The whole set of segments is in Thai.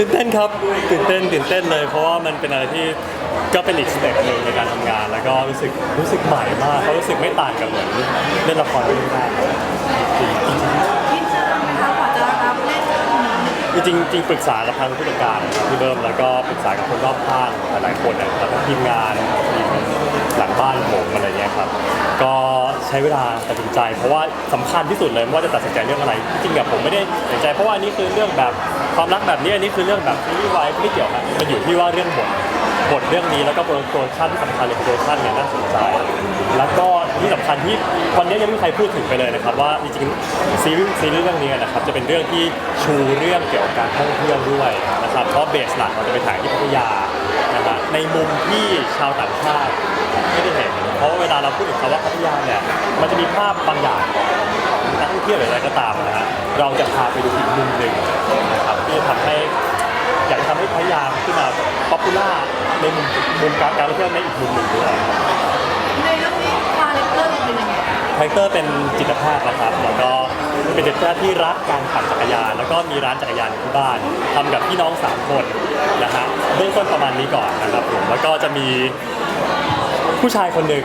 ตื่นเต้นครับตื่นเต้นตื่นเต้นเลย เพราะว่ามันเป็นอะไรที่ก็เป็นอีกสเต็ปหนึ่งในการทำงาน แล้วก็รู้สึกรู้สึกใหม่มากเขาะรู้สึกไม่ต่างกับเหมือนเล่นละครเรื่องแรกจริงคิดนานไหมคะกว่าจะรับเล่นเรื่องนี้จริงๆจริงปรึกษากับทางผู้จัดการครับที่เริ่มแล้วก็ปรึกษากับคนรอบข้างหลายๆคนนะครับทั้งทีมงานทีมหลังบ้านผมอะไรเงี้ยครับก็ ใช้เวลาตัดสินใจ เพราะว่าสำคัญที่สุดเลยว่าจะตัดสินใจเรื่องอะไรจริงกับผมไม่ได้ตัดสินใจ เพราะว่านนี้คือเรื่องแบบความรักแบบนี้อันนี้คือเรื่องแบบซีรีส์วายไม่เกี่ยวครับมันอยู่ที่ว่าเรื่องบทบทเรื่องนี้แล้วก็โปรดักชั่นที่สำคัญเลยโปรดักชั่นเนี่ยน่าสนใจ แล้วก็ที่สำคัญที่วันนี้ยังไม่มีใครพูดถึงไปเลยนะครับว่าจริงๆซีรีส์ซีรีส์เรื่องนี้นะครับจะเป็นเรื่องที่ชูเรื่องเกี่ยวกับการท่องเที่ยวด้วยนะครับเพราะเบสหลักเราจะไปถ่ายที่พัทยานะฮะในมุมที่ชาวต่างชาติ ไม่ได้เห็น เพราะว่าเวลาเราพูดถึงคำว่าพัทยาเนี่ย มันจะมีภาพบางอย่างของนักท่องเที่ยวหรืออะไรก็ตามนะฮะ เราจะพาไปดูอีกมุมหนึ่งนะครับที่จะทำให้อยากจะทำให้พัทยาขึ้นมาป๊อปปูล่าในมุมมุมการการท่องเที่ยวในอีกมุมหนึ่งด้วยในเรื่องนี้คาแรคเตอร์เป็นยังไงคะคาแรคเตอร์เป็นจิตแพทย์นะครับ แล้วก็เป็นจิตแพทย์ที่รักการปั่นจักรยาน แล้วก็มีร้านจักรยานที่บ้านทำกับพี่น้องสามคนนะฮะเบื้องต้นประมาณนี้ก่อนนะครับผมแล้วก็จะมี ผู้ชายคนหนึ่ง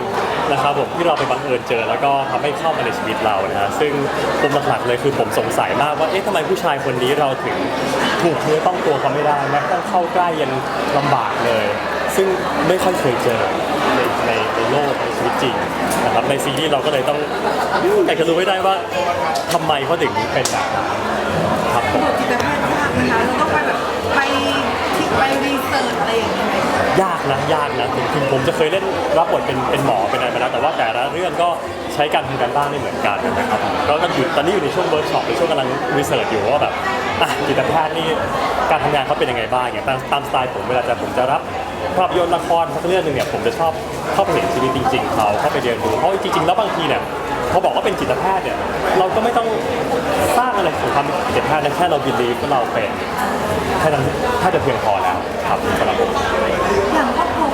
นะครับผมที่เราไปบังเอิญเจอ แล้วก็ทำให้เข้ามาในชีวิตเรานะฮะซึ่งปมหลักๆเลยคือผมสงสัยมากว่าเอ๊ะทำไมผู้ชายคนนี้เราถึงถูกเนื้อต้องตัวเขาไม่ได้แม้กระทั่งเข้าใกล้ยังลำบากเลย ซึ่งไม่ค่อยเคยเจอในในในโลกในชีวิตจริงนะครับในซีรีส์เราก็เลยต้องอยากจะรู้ให้ได้ว่าทำไมเขาถึงเป็นแบบนั้นครับผม บทจิตแพทย์ยากนะคะเราต้องไปแบบไปที่ไปรีเสิร์ชอะไรอย่างเงี้ย ยากนะยากนะถึงถึงผมจะเคยเล่นรับบทเป็นเป็นหมอเป็นอะไรมาแล้วแต่ว่าแต่ละเรื่องก็ใช้การทำการบ้านไม่เหมือนกันนะครับก็ก็อยู่ตอนนี้อยู่ในช่วงเวิร์กช็อปในช่วงกำลังรีเสิร์ชอยู่ว่าแบบอะจิตแพทย์นี่การทำงานเขาเป็นยังไงบ้างอย่างตามตามสไตล์ผมเวลาจะผมจะรับภาพยนตร์ละครสักเรื่องหนึ่งเนี่ยผมจะชอบเข้าไปเห็นชีวิตจริง ๆเขาเข้าไปเรียนรู้เพราะจริงๆแล้วบางทีเนี่ยเขาบอกว่าเป็นจิตแพทย์เนี่ยเราก็ไม่ต้องสร้างอะไรของความจิตแพทย์นะแค่เราบิลีฟว่าเราเป็นแค่นั้นถ้าจะเพียงพอแล้วครับสำหรับผม อย่างครอบครัว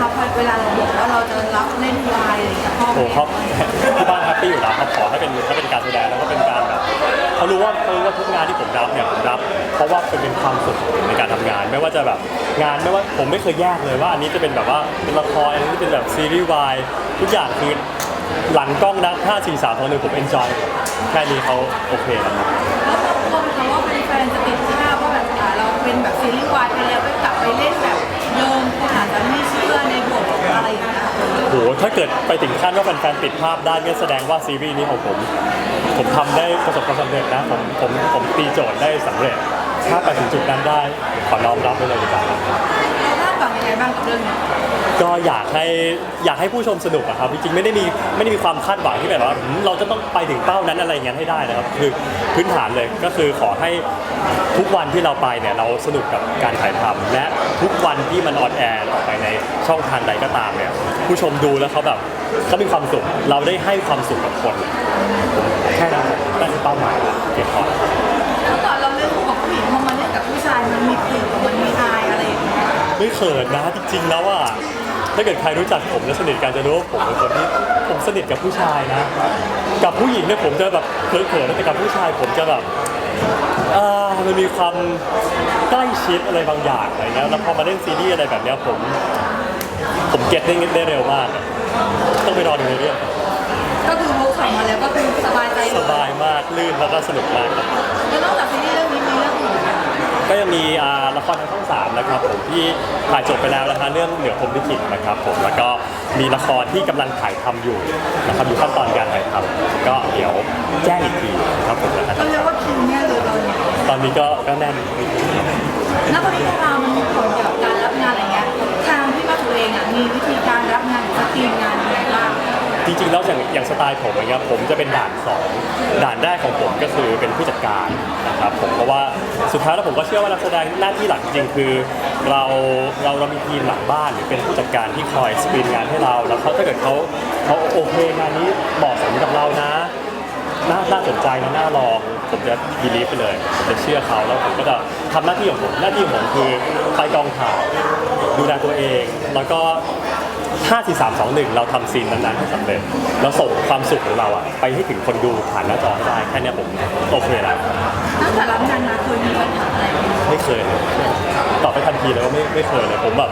ว่ายังไงบ้างคะเวลาเราบอกว่าเราจะรับเล่นวายอะไรอย่างเงี้ยพ่อโอ้แม่เขาที่บ้านแฮปปี้อยู่แล้วครับขอให้เป็นถ้าเป็นการแสดงแล้วก็เป็นการแบบเขารู้ว่าเขารู้ว่าทุกงานที่ผมรับเนี่ยผมรับ เพราะว่าเป็นเป็นความสุขในการทำงาน ไม่ว่าจะแบบงานไม่ว่าผมไม่เคยแยกเลยว่าอันนี้จะเป็นแบบว่าเป็นละครอันนี้เป็นแบบซีรีส์วายทุกอย่างคือหลังกล้องนะ5 4 3 2 1ผมเอนจอยแค่นี้เขาโอเคแล้วครับ แล้วเขากลัวไหมคะว่าแฟนๆจะติดภาพว่าแบบอ่าเราเป็นแบบซีรีส์วายไปแล้วไปกลับไปเล่นแบบเดิมคน อาจจะไม่เชื่อในบทอะไรอย่างเงี้ยโหถ้าเกิดไปถึงขั้นว่าแฟนๆติดภาพได้เนี่ยแสดงว่าซีรีส์นี้ของผม ผมทำได้ประสบความสำเร็จนะ ผมผมผมตีโจทย์ได้สำเร็จ ถ้าไปถึงจุดนั้นได้ขอน้อมรับไปเลยดีกว่าครับ เราคาดหวังยังไงบ้างกับเรื่องนี้ก็อยากให้อยากให้ผู้ชมสนุกอะครับจริงๆไม่ได้มีไม่ได้มีความคาดหวังที่แบบว่าหืมเราจะต้องไปถึงเป้านั้นอะไรอย่างนั้นให้ได้นะครับ คือพื้นฐานเลยก็คือขอให้ทุกวันที่เราไปเนี่ยเราสนุกกับการถ่ายทำและทุกวันที่มันออนแอร์ออกไปในช่องทางใดก็ตามเนี่ยผู้ชมดูแล้วเขาแบบเขามีความสุขเราได้ให้ความสุขกับคนแค่นั้นนั่นคือเป้าหมายเพียงพอแล้วตอนเราเล่นคู่กับผู้หญิงพอมาเล่นกับผู้ชายมันมีเขิน ไม่เขินนะจริงๆแล้วอะถ้าเกิดใครรู้จักผมและสนิทกันจะรู้ว่าผมเป็นคนที่ผมสนิทกับผู้ชายนะ กับผู้หญิงเนี่ยผมจะแบบเขินๆแต่กับผู้ชายผมจะแบบเอ่อมันมีความใกล้ชิดอะไรบางอย่างอะไรเงี้ยแล้วพอมาเล่นซีรีส์อะไรแบบเนี้ยผม ผมเก็ตได้ได้เร็วมากอะต้องไปรอดูในเรื่องก็คือมุกขับมาแล้วก็คือสบายใจเลสยบายมากลื่นแล้วก็สนุกมากครับ แล้วนอกจากซีรีส์เรื่องนี้มีเรื่องอื่นไหม ก็ยังมีอ่าละครทางช่องสามนะครับผมที่ถ่ายจบไปแล้วนะคะเรื่องเหนือพรหมลิขิตนะครับผมแล้วก็มีละครที่กำลังถ่ายทำอยู่นะครับอยู่ขั้นตอนการถ่ายทำก็เดี๋ยวแจ้งอีกทีครับผมนะครับก็เรียกว่าคิวเนี่ยเลยตอนนี้ตอนนี้ก็ก็แน่นแล้ ริงๆแล้วอย่างอย่างสไตล์ผมอย่างเงี้ยผมจะเป็นด่านสองด่านแรกของผมก็คือเป็นผู้จัดการนะครับผมเพราะว่าสุดท้ายแล้วผมก็เชื่อว่านักแสดงหน้าที่หลักจริงๆคือ เราเราเรามีทีมหลังบ้านหรือเป็นผู้จัดการที่คอยสกรีนงานให้เราแล้วเขาถ้าเกิดเขาเขาโอเคงานนี้เหมาะสมกับเรานะน่าน่าสนใจนะน่าลองผมจะบีลีฟไปเลยผมจะเชื่อเขาแล้วผมก็จะทำหน้าที่ของผมหน้าที่ของผมคือไปกองถ่ายดูแลตัวเอง แล้วก็ 5 4 3 2 1 เราทำซีนนั้นๆให้สำเร็จแล้วส่งความสุขของเราอะไปให้ถึงคนดูผ่านหน้าจอให้ได้แค่เนี้ยผมโอเคแล้วนอกแต่รับงานมาเคยมีปัญหาอะไรไหมไม่เคยเลยตอบไปทันทีเลยว่าไม่ไม่เคยเลยผมแบบ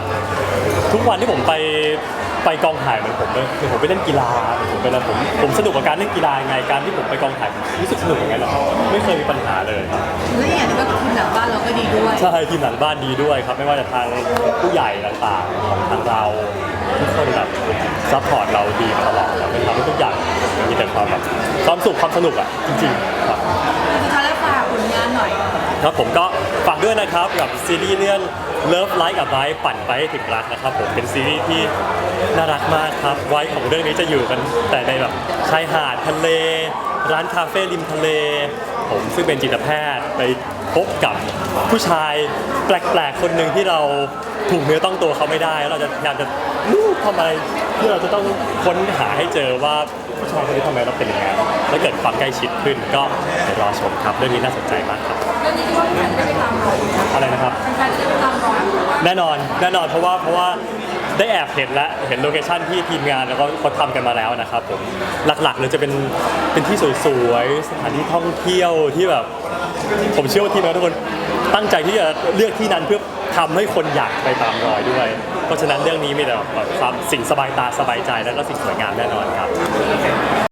ทุกวันที่ผมไป ไปกองถ่ายเหมือนผมเลยคือผมไปเล่นกีฬาผมไปอะไรผมผมสนุกกับการเล่นกีฬายังไงการที่ผมไปกองถ่ายผมรู้สึกสนุกอย่างไงหรอกไม่เคยมีปัญหาเลยครับและอย่างนี้ก็ทีมหลังบ้านเราก็ดีด้วยใช่ทีมหลังบ้านดีด้วยครับ ไม่ว่าจะทางผู้ใหญ่ต่างๆของทางเราทุกคนแบบซัพพอร์ตเราดีมาตลอดครับทำให้ทุกอย่างมีแต่ความแบบความสุขความสนุกอะจริงๆครับสุดท้ายแล้วฝากผลงานหน่อยครับผมก็ฝากด้วยนะครับกับซีรีส์เรื่อง Love Like a Bite ปั่นไปให้ถึงรักนะครับผมเป็นซีรีส์ที่น่ารักมากครับไว้ของเรื่องนี้จะอยู่กันแต่ในแบบชายหาดทะเล ร้านคาเฟ่ริมทะเล ผมซึ่งเป็นจิตแพทย์ไปพบกับผู้ชายแปลกๆ คนหนึ่งที่เราถูกเนื้อต้องตัวเขาไม่ได้แล้วเราจะพยายามจะรู้ทำอะไรเพื่อเราจะต้องค้นหาให้เจอว่าผู้ชายคนนี้ทำไมเราเป็นอย่างนั้นแล้วเกิดความใกล้ชิดขึ้นก็เดี๋ยวรอชมครับเรื่องนี้น่าสนใจมากครับเรื่องนี้คิดว่าแฟนจะไปตามรอยอะไร แน่นอนแน่นอนเพราะว่าเพราะว่าได้แอบเห็นแล้วเห็นโลเคชั่นที่ทีมงานแล้วก็เขาทำกันมาแล้วนะครับผมหลักๆเลยจะเป็นเป็นที่สวยๆสถานที่ท่องเที่ยวที่แบบ ผมเชื่อว่าทีมงานทุกคนตั้งใจที่จะเลือกที่นั้นเพื่อทำให้คนอยากไปตามรอยด้วย เพราะฉะนั้นเรื่องนี้มีแต่แบบความสิ่งสบายตาสบายใจแล้วก็สิ่งสวยงามแน่นอนครับ